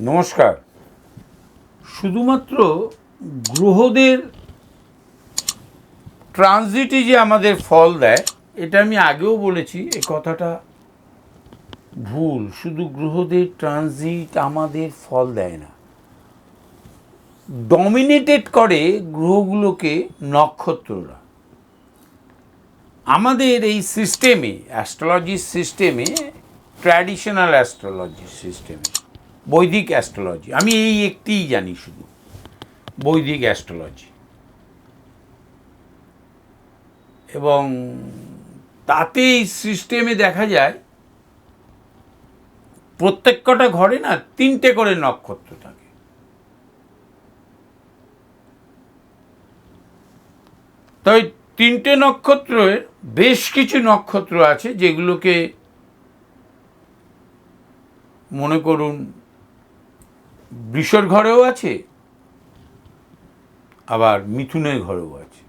নমস্কার। শুধুমাত্র গ্রহদের ট্রানজিটই যে আমাদের ফল দেয়, এটা আমি আগেও বলেছি এই কথাটা ভুল। শুধু গ্রহদের ট্রানজিট আমাদের ফল দেয় না। ডমিনেটেড করে গ্রহগুলোকে নক্ষত্ররা। আমাদের এই সিস্টেমে, অ্যাস্ট্রোলজির সিস্টেমে, ট্র্যাডিশনাল অ্যাস্ট্রোলজি সিস্টেমে বৈদিক অ্যাস্ট্রোলজি। আমি এই একটিই জানি শুধু। বৈদিক অ্যাস্ট্রোলজি। এবং তাতে এই সিস্টেমে দেখা যায়, প্রত্যেক কটা ঘরে না তিনটে করে নক্ষত্র থাকে। তাই তিনটে নক্ষত্রের বেশ কিছু নক্ষত্র আছে যেগুলোকে মনে করুন বৃষর ঘরেও আছে, আবার মিথুনের ঘরেও আছে।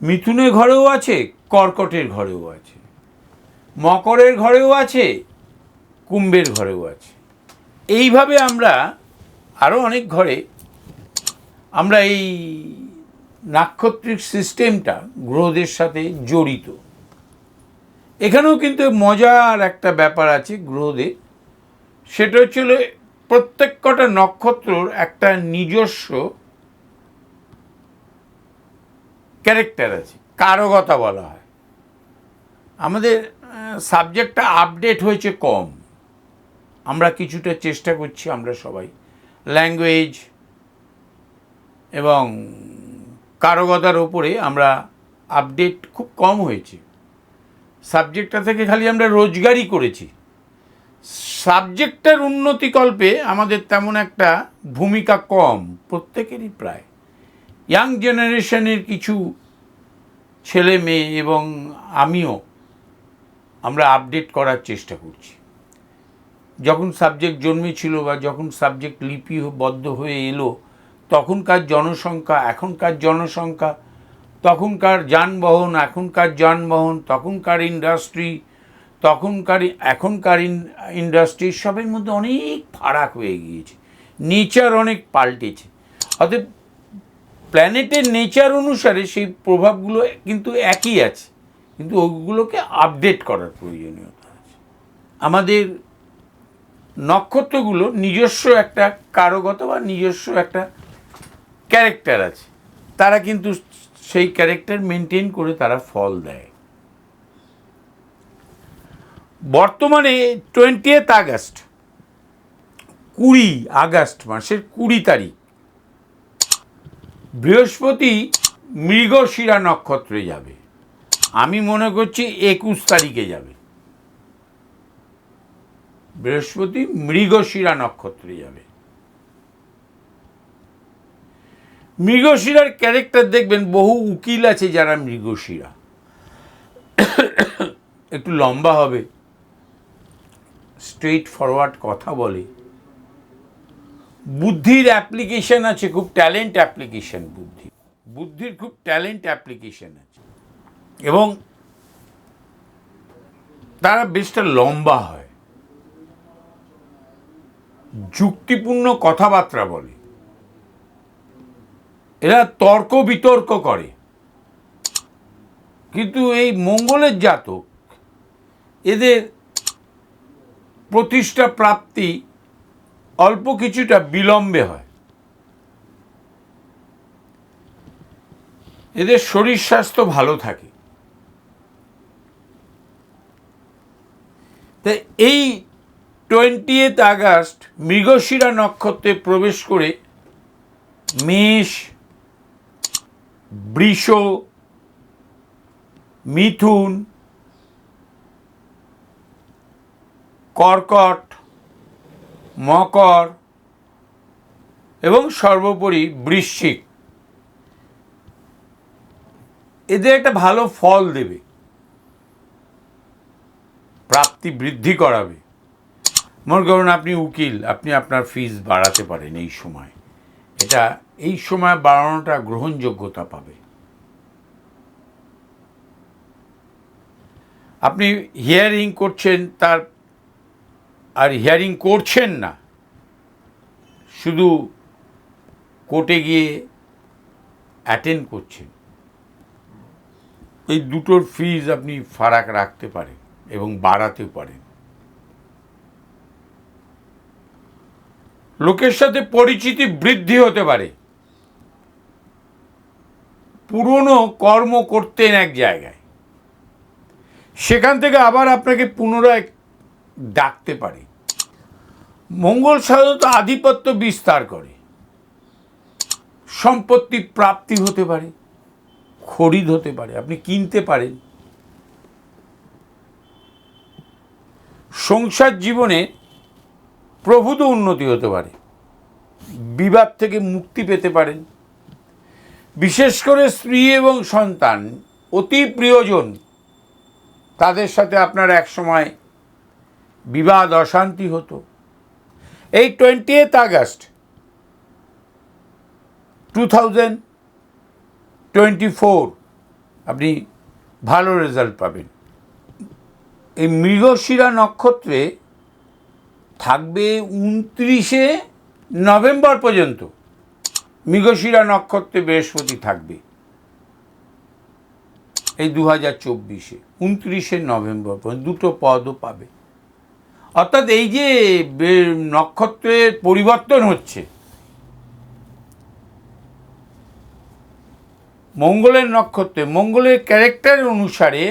মিথুনের ঘরেও আছে, কর্কটের ঘরেও আছে, মকরের ঘরেও আছে, কুম্ভের ঘরেও আছে। এইভাবে আমরা আরও অনেক ঘরে আমরা এই নাক্ষত্রিক সিস্টেমটা গ্রহদের সাথে জড়িত। এখানেও কিন্তু মজার একটা ব্যাপার আছে গ্রহদের, সেটা হচ্ছিল প্রত্যেক কটা নক্ষত্রর একটা নিজস্ব ক্যারেক্টার আছে কারকতা বলা হয়। আমাদের সাবজেক্টটা আপডেট হয়েছে কম। আমরা কিছুটা চেষ্টা করছি, আমরা সবাই। ল্যাঙ্গুয়েজ এবং কারকতার ওপরে আমরা আপডেট খুব কম হয়েছে। সাবজেক্টটা থেকে খালি আমরা রোজগারই করেছি। সাবজেক্টের উন্নতিকল্পে আমাদের তেমন একটা ভূমিকা কম, প্রত্যেকেরই প্রায়। ইয়াং জেনারেশনের কিছু ছেলে মেয়ে এবং আমিও আমরা আপডেট করার চেষ্টা করছি। যখন সাবজেক্ট জন্মেছিল বা যখন সাবজেক্ট লিপিবদ্ধ হয়ে এলো, তখনকার জনসংখ্যা, এখনকার জনসংখ্যা, তখনকার যানবাহন, এখনকার যানবাহন, তখনকার ইন্ডাস্ট্রি তখনকার এখনকার ইন্ডাস্ট্রি সবের মধ্যে অনেক ফারাক হয়ে গিয়েছে। নেচার অনেক পাল্টেছে। অতএব প্ল্যানেটের নেচার অনুসারে সেই প্রভাবগুলো কিন্তু একই আছে। কিন্তু ওগুলোকে আপডেট করার প্রয়োজনীয়তা আছে। আমাদের নক্ষত্রগুলো নিজস্ব একটা কারগত বা নিজস্ব একটা ক্যারেক্টার আছে। তারা কিন্তু সেই ক্যারেক্টার মেনটেন করে তারা ফল দেয়। বর্তমানে টোয়েন্টিয়েথ আগস্ট, কুড়ি আগস্ট মাসের কুড়ি তারিখ। বৃহস্পতি মৃগশিরা নক্ষত্রে যাবে। আমি মনে করছি একুশ তারিখে যাবে। বৃহস্পতি মৃগশিরা নক্ষত্রে যাবে। মৃগশিরার ক্যারেক্টার দেখবেন, বহু উকিল আছে যারা মৃগশিরা। একটু লম্বা হবে। স্ট্রেট ফরওয়ার্ড কথা বলে। বুদ্ধির অ্যাপ্লিকেশন আছে, খুব ট্যালেন্ট অ্যাপ্লিকেশন বুদ্ধি। বুদ্ধির খুব ট্যালেন্ট অ্যাপ্লিকেশন আছে। এবং তারা বেশটা লম্বা হয়। যুক্তিপূর্ণ কথাবার্তা বলে। এরা তর্ক বিতর্ক করে। কিন্তু এই মঙ্গলের জাতক, এদের প্রতিষ্ঠা প্রাপ্তি অল্প কিছুটা বিলম্বে হয়। এদের শরীর স্বাস্থ্য ভালো থাকে। তাই এই টোয়েন্টি এইথ আগস্ট মৃগশিরা নক্ষত্রে প্রবেশ করে মেষ, বৃষ, মিথুন কর্কট, মকর এবং সর্বোপরি বৃশ্চিক। এদের একটা ভালো ফল দেবে। প্রাপ্তি বৃদ্ধি করাবে। মনে করুন আপনি উকিল, আপনি আপনার ফিস বাড়াতে পারেন এই সময়। এটা এই সময় বাড়ানোটা গ্রহণযোগ্যতা পাবে। আপনি হিয়ারিং করছেন, তার আর হিয়ারিং করছেন না। শুধু কোর্টে গিয়ে অ্যাটেন্ড করছেন। এই দুটোর ফিজ আপনি ফারাক রাখতে পারেন এবং বাড়াতেও পারেন। লোকের সাথে পরিচিতি বৃদ্ধি হতে পারে। পুরনো কর্ম করতেন এক জায়গায়। সেখান থেকে আবার আপনাকে পুনরায় ডাকতে পারে। মঙ্গল সাধারণত আধিপত্য বিস্তার করে। সম্পত্তি প্রাপ্তি হতে পারে, খরিদ হতে পারে, আপনি কিনতে পারেন। সংসার জীবনে প্রভূত উন্নতি হতে পারে, বিবাদ থেকে মুক্তি পেতে পারেন। বিশেষ করে স্ত্রী এবং সন্তান অতি প্রিয়জন, তাদের সাথে আপনার এক সময় বিবাদ, অশান্তি হতো। এই twenty eighth August two thousand twenty four আপনি ভালো রেজাল্ট পাবেন। এই মৃগশিরা নক্ষত্রে থাকবে উনত্রিশে নভেম্বর পর্যন্ত। মৃগশিরা নক্ষত্রে বৃহস্পতি থাকবে। এই দু হাজার চব্বিশে, উনত্রিশে নভেম্বর পর্যন্ত দুটো পদও পাবে। অর্থাৎ এই যে নক্ষত্রের পরিবর্তন হচ্ছে, মঙ্গলের নক্ষত্রে, মঙ্গলের ক্যারেক্টার অনুসারে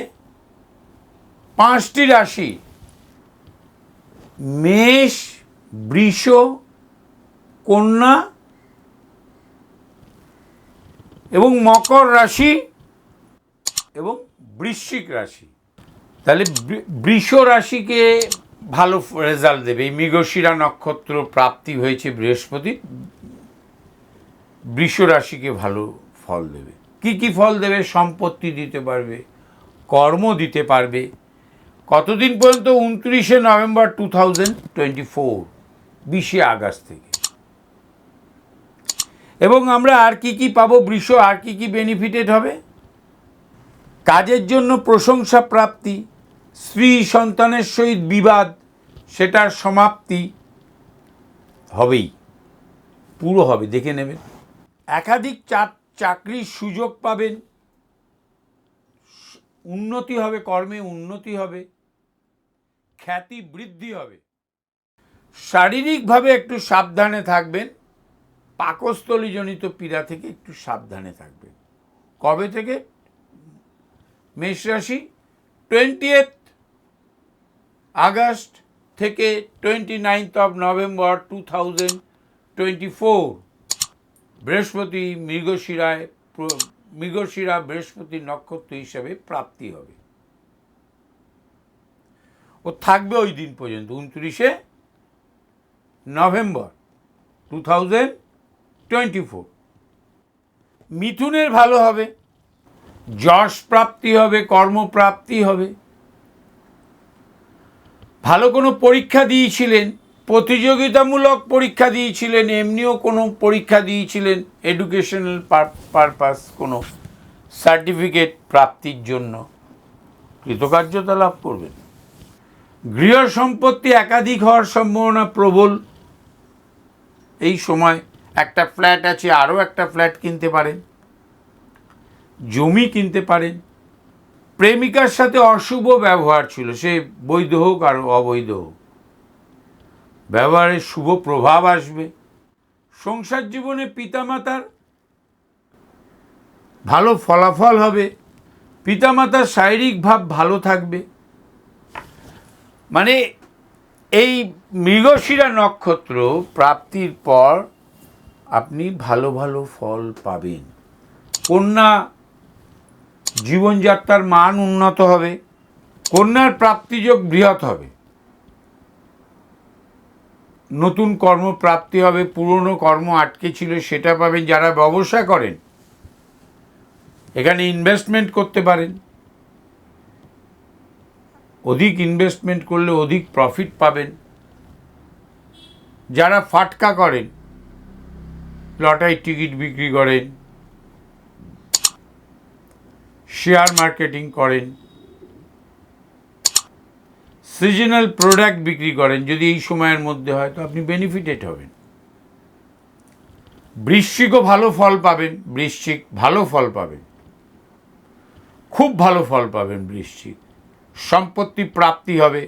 পাঁচটি রাশি, মেষ, বৃষ, কন্যা এবং মকর রাশি এবং বৃশ্চিক রাশি। তাহলে বৃষ রাশিকে ভালো রেজাল্ট দেবে। এই মৃগশিরা নক্ষত্র প্রাপ্তি হয়েছে বৃহস্পতি। বৃষ রাশিকে ভালো ফল দেবে। কি কি ফল দেবে? সম্পত্তি দিতে পারবে, কর্ম দিতে পারবে। কতদিন পর্যন্ত? উনত্রিশে November two thousand twenty four, বিশে আগস্ট থেকে। এবং আমরা আর কি কি পাবো? বৃষ আর কি কি বেনিফিটেড হবে? কাজের জন্য প্রশংসা প্রাপ্তি স্ত্রী সন্তানের সহিত বিবাদ, সেটার সমাপ্তি হবেই, পুরো হবে, দেখে নেবেন। একাধিক চাকরির সুযোগ পাবেন, উন্নতি হবে, কর্মে উন্নতি হবে, খ্যাতি বৃদ্ধি হবে। শারীরিকভাবে একটু সাবধানে থাকবেন, পাকস্থলীজনিত পীড়া থেকে একটু সাবধানে থাকবেন। কবে থেকে? মেষ রাশি টোয়েন্টি আগস্ট থেকে twenty ninth of November two thousand twenty four Brihaspati মৃগশিরায় Mrigashira বৃহস্পতি নক্ষত্র হিসাবে প্রাপ্তি হবে। ও থাকবে ওই দিন পর্যন্ত, উনত্রিশে November two thousand twenty four মিথুনের ভালো হবে, যশ প্রাপ্তি হবে কর্মপ্রাপ্তি হবে। ভালো কোনো পরীক্ষা দিয়েছিলেন, প্রতিযোগিতামূলক পরীক্ষা দিয়েছিলেন, এমনিও কোনো পরীক্ষা দিয়েছিলেন এডুকেশনাল পারপাস কোনো সার্টিফিকেট প্রাপ্তির জন্য। কৃতকার্যতা লাভ করবেন। গৃহ সম্পত্তি একাধিক হওয়ার সম্ভাবনা প্রবল। এই সময় একটা ফ্ল্যাট আছে, আরও একটা ফ্ল্যাট কিনতে পারেন। জমি কিনতে পারেন। প্রেমিকার সাথে অশুভ ব্যবহার ছিল, সে বৈধ হোক আর অবৈধ হোক। ব্যবহারের শুভ প্রভাব আসবে। সংসার জীবনে পিতামাতার ভালো ফলাফল হবে। পিতামাতার শারীরিক ভাব ভালো থাকবে। মানে এই মৃগশিরা নক্ষত্র প্রাপ্তির পর আপনি ভালো ভালো ফল পাবেন। কন্যা জীবনযাত্রার মান উন্নত হবে, কন্যার প্রাপ্তিযোগ বৃহৎ হবে। নতুন কর্ম প্রাপ্তি হবে, পুরনো কর্ম আটকে ছিল, সেটা পাবেন যারা ব্যবসা করেন। এখানে ইনভেস্টমেন্ট করতে পারেন। অধিক ইনভেস্টমেন্ট করলে অধিক প্রফিট পাবেন। যারা ফাটকা করেন, লটারির টিকিট বিক্রি করেন শেয়ার মার্কেটিং করেন। সিজনাল প্রোডাক্ট বিক্রি করেন, যদি এই সময়ের মধ্যে হয়, তো আপনি বেনিফিটেড হবেন। বৃশ্চিকও ভালো ফল পাবেন, বৃশ্চিক ভালো ফল পাবেন। খুব ভালো ফল পাবেন বৃশ্চিক। সম্পত্তি প্রাপ্তি হবে।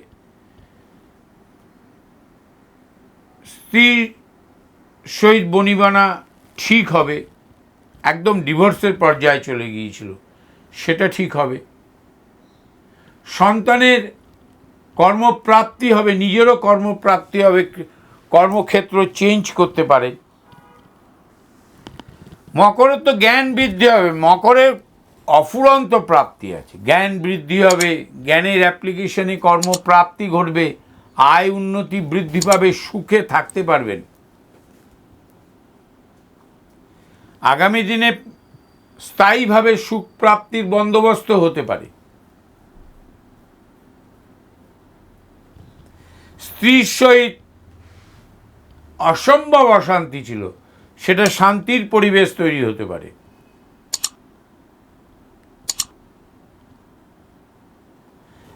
স্ত্রীর সহিত বনিবানা ঠিক হবে। একদম ডিভোর্সের পর্যায়ে চলে গিয়েছিল। সেটা ঠিক হবে। সন্তানের কর্মপ্রাপ্তি হবে, নিজেরও কর্মপ্রাপ্তি হবে, কর্মক্ষেত্র চেঞ্জ করতে পারে। মকরের তো জ্ঞান বৃদ্ধি হবে, মকরের অফুরন্ত প্রাপ্তি আছে। জ্ঞান বৃদ্ধি হবে, জ্ঞানের অ্যাপ্লিকেশনে কর্মপ্রাপ্তি ঘটবে, আয় উন্নতি বৃদ্ধি পাবে, সুখে থাকতে পারবেন। আগামী দিনে স্থায়ীভাবে সুখ প্রাপ্তির বন্দোবস্ত হতে পারে। স্ত্রীর সহিত অসম্ভব অশান্তি ছিল, সেটা শান্তির পরিবেশ তৈরি হতে পারে।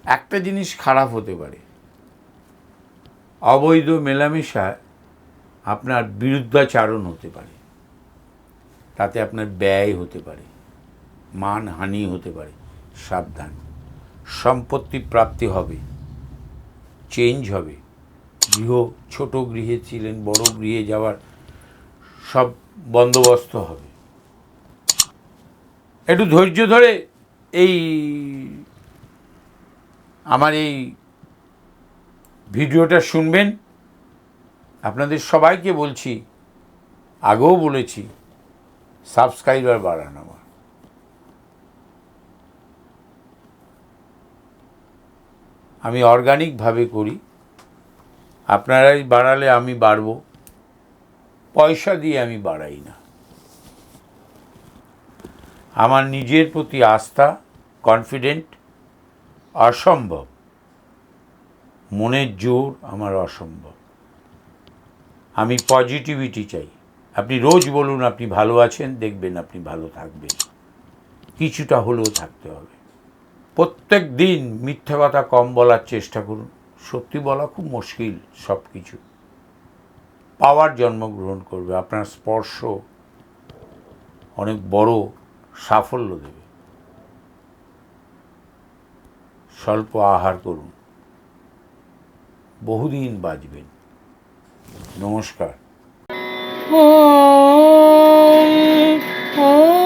একটা জিনিস খারাপ হতে পারে। অবৈধ মেলামেশায় আপনার বিরুদ্ধাচারণ হতে পারে। তাতে আপনার ব্যয় হতে পারে মানহানি হতে পারে, সাবধান। সম্পত্তি প্রাপ্তি হবে চেঞ্জ হবে। গৃহ, ছোট গৃহে ছিলেন, বড় গৃহে যাওয়ার সব বন্দোবস্ত হবে। একটু ধৈর্য ধরে এই আমার এই ভিডিওটা শুনবেন। আপনাদের সবাইকে বলছি, আগেও বলেছি সাবস্ক্রাইবার বাড়ান আমার। আমি অর্গানিকভাবে করি। আপনারাই বাড়ালে আমি বাড়বো। পয়সা দিয়ে আমি বাড়াই না। আমার নিজের প্রতি আস্থা কনফিডেন্ট অসম্ভব। মনের জোর আমার অসম্ভব। আমি পজিটিভিটি চাই। আপনি রোজ বলুন আপনি ভালো আছেন, দেখবেন আপনি ভালো থাকবেন। কিছুটা হলেও থাকতে হবে। প্রত্যেক দিন মিথ্যা কথা কম বলার চেষ্টা করুন। সত্যি বলা খুব মুশকিল সব কিছু পাওয়ার জন্মগ্রহণ করবে, আপনার স্পর্শ অনেক বড় সাফল্য দেবে। স্বল্প আহার করুন। বহুদিন বাঁচবেন। নমস্কার। Oh.